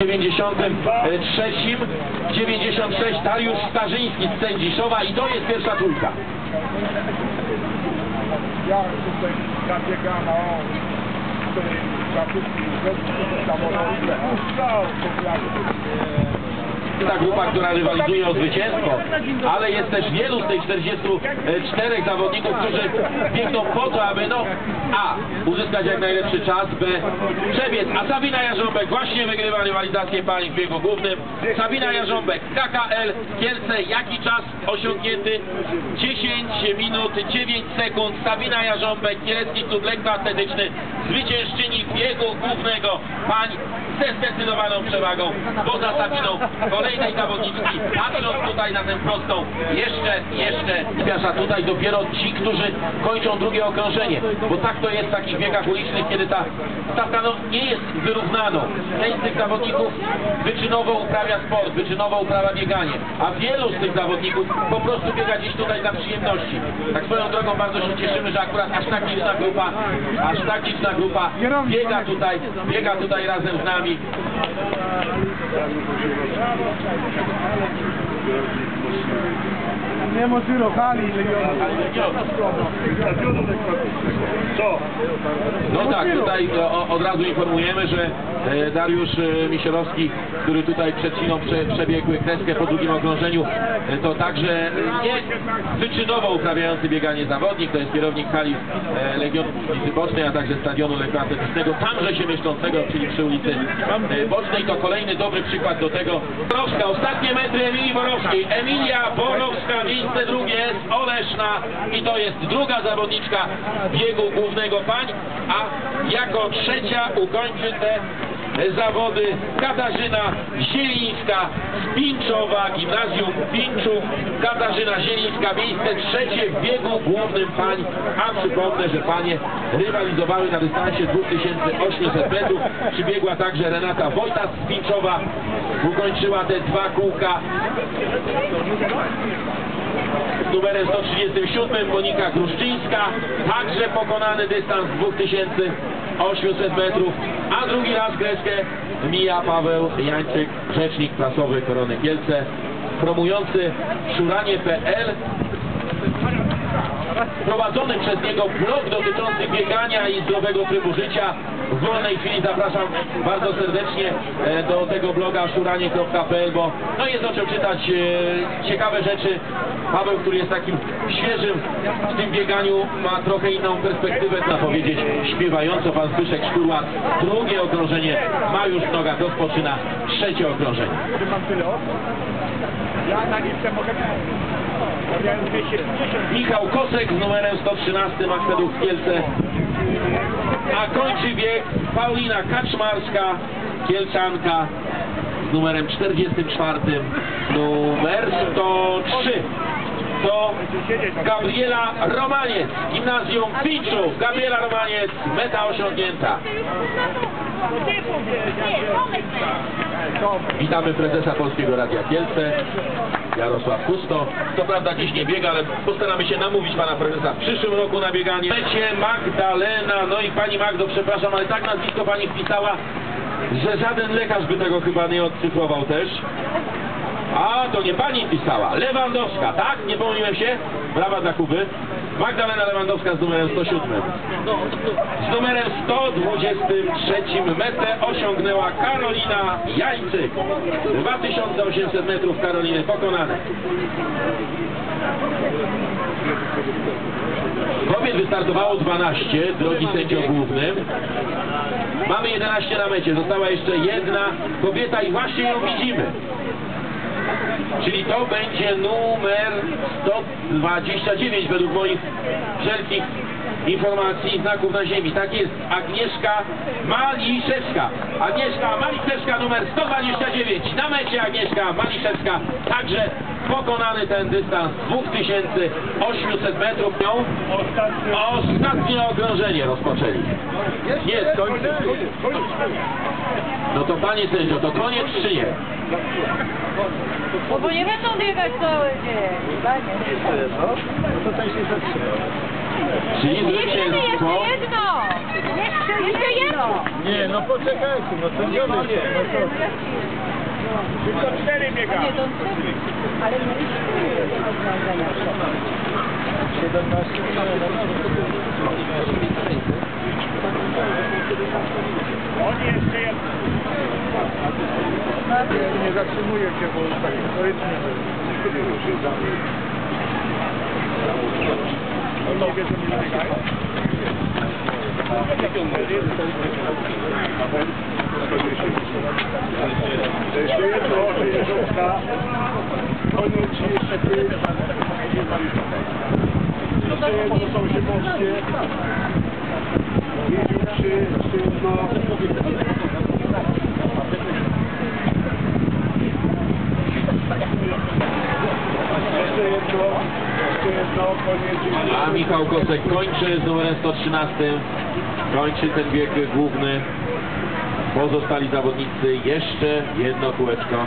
93, 96 Dariusz Starzyński z Sędziszowa i to jest pierwsza trójka. Ja tutaj zabiegano tutaj zakupki samoloty. Puszczał, Ta grupa, która rywalizuje o zwycięstwo, ale jest też wielu z tych 44 zawodników, którzy biegną po to, aby no A. uzyskać jak najlepszy czas, B. przebiec, a Sabina Jarząbek właśnie wygrywa rywalizację pań w biegu głównym. Sabina Jarząbek, KKL, Kielce, jaki czas osiągnięty? 10 minut 9 sekund. Sabina Jarząbek, Kielecki Klub Lekkoatletyczny, zwyciężczyni biegu głównego pań ze zdecydowaną przewagą poza Sabiną kolejnej zawodniczki. Patrząc tutaj na tę prostą, jeszcze, jeszcze Piasza tutaj dopiero ci, którzy kończą drugie okrążenie, bo tak to jest w takich biegach ulicznych, kiedy ta stawka no, nie jest wyrównaną. Część z tych zawodników wyczynowo uprawia sport, wyczynowo uprawia bieganie, a wielu z tych zawodników po prostu biega gdzieś tutaj dla przyjemności. Tak swoją drogą bardzo się cieszymy, że akurat aż tak liczna grupa, aż tak liczna grupa biega tutaj, biega tutaj razem z nami. Nie ma zero hali, Co? No tak, tutaj o, od razu informujemy, że e, Dariusz e, Misiorowski, który tutaj przed chwilą prze, przebiegł kreskę po drugim okrążeniu, e, to także nie wyczynowo uprawiający bieganie zawodnik, to jest kierownik hali Legionu ulicy Bocznej, a także stadionu lekkoatletycznego, tamże się mieszczącego, czyli przy ulicy Bocznej. To kolejny dobry przykład do tego. Borowska, ostatnie metry Emilii Borowskiej. Emilia Borowska, miejsce drugie jest Oleszna i to jest druga zawodniczka biegu głównego pań, a jako trzecia ukończy te zawody Katarzyna Zielińska z Pinczowa, Gimnazjum Pinczów. Katarzyna Zielińska, miejsce trzecie w biegu głównym. Pań, a przypomnę, że panie rywalizowały na dystansie 2800 metrów. Przybiegła także Renata Wojtas z Pinczowa, ukończyła te dwa kółka. Z numerem 137 Monika Gruszczyńska, także pokonany dystans 2800 metrów, a drugi raz kreskę mija Paweł Jańczyk, rzecznik prasowy Korony Kielce, promujący szuranie.pl prowadzony przez niego blog dotyczący biegania i zdrowego trybu życia. W wolnej chwili zapraszam bardzo serdecznie e, do tego bloga szuranie.pl, bo no jest o czym czytać e, ciekawe rzeczy. Paweł, który jest takim świeżym w tym bieganiu, ma trochę inną perspektywę, na powiedzieć śpiewająco pan Zbyszek Szkurła. Drugie okrążenie ma już w nogach, rozpoczyna trzecie okrążenie. Mam tyle. Ja na mogę... Ja miałem 250. Michał Kosek z numerem 113 Maksedów Kielce. A kończy bieg Paulina Kaczmarska, Kielczanka z numerem 44, numer 103. To Gabriela Romaniec, Gimnazjum Pinczów. Gabriela Romaniec, meta osiągnięta. Witamy prezesa Polskiego Radia Kielce, Jarosław Kusto. To prawda dziś nie biega, ale postaramy się namówić pana prezesa w przyszłym roku na bieganie. Lecie Magdalena, no i pani Magdo, przepraszam, ale tak nazwisko pani wpisała, że żaden lekarz by tego chyba nie odcyfrował też. A, to nie pani pisała. Lewandowska, tak? Nie pomyliłem się? Brawa dla Kuby. Magdalena Lewandowska z numerem 107. Z numerem 123 metę osiągnęła Karolina Jańczyk. 2800 metrów Karoliny pokonane. Kobiet wystartowało 12, drogi sędzio głównym. Mamy 11 na mecie, została jeszcze jedna kobieta i właśnie ją widzimy. Czyli to będzie numer 129 według moich wszelkich informacji, znaków na ziemi. Tak jest, Agnieszka Maliszewska. Agnieszka Maliszewska numer 129. Na mecie Agnieszka Maliszewska. Także pokonany ten dystans 2800 metrów. Ostatnie okrążenie rozpoczęli. Nie, skończy. No to panie sędzio, to koniec czy nie? No bo nie będą biegać cały dzień. Panie. Czyli Jeszcze zwycięstwo. jedno! Jeszcze jedno! Nie, no poczekajcie, no to nie no to... Tylko cztery biega. Ale mieliśmy rozwiązania 17 Oni jeszcze jedno. Nie, zatrzymuję się, bo tak historycznie Oni nie wiedzą, ile biegają. Jeszcze jedno, że koniec jeszcze ty. Jeszcze jedno A Michał Kosek kończy z numerem 113. Kończy ten bieg główny. Pozostali zawodnicy jeszcze jedno kółeczko.